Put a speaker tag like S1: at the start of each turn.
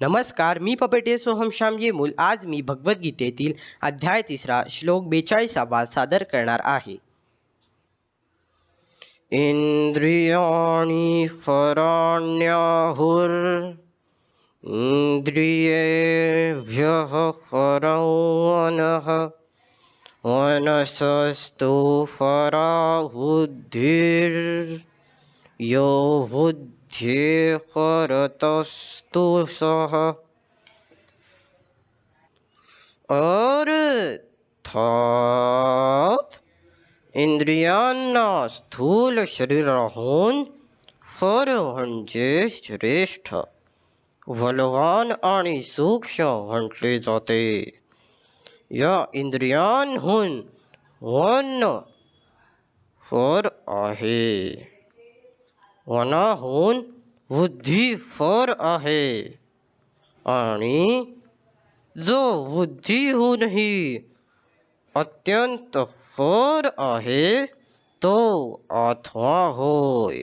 S1: नमस्कार, मी पपेटे, सोहम श्याम येमूल आज मी भगवद्गीतेतील अध्याय तिसरा श्लोक बेचाळीसावा सादर करणार आहे. इंद्रियाणी फराण्याहुर इंद्रियेभ्यः फरवनः वनसस्तु फराहुद्धिर् यो करतस्तु सः। अर्थात इंद्रियांना स्थूल शरीराहून फर म्हणजे श्रेष्ठ। बलवान आणि सूक्ष्म म्हटले जाते। या इंद्रियांहून वन फर आहे। वनाहून बुद्धी फर आणि जो बुद्धीहूनही अत्यंत फर है तो आत्मा होय।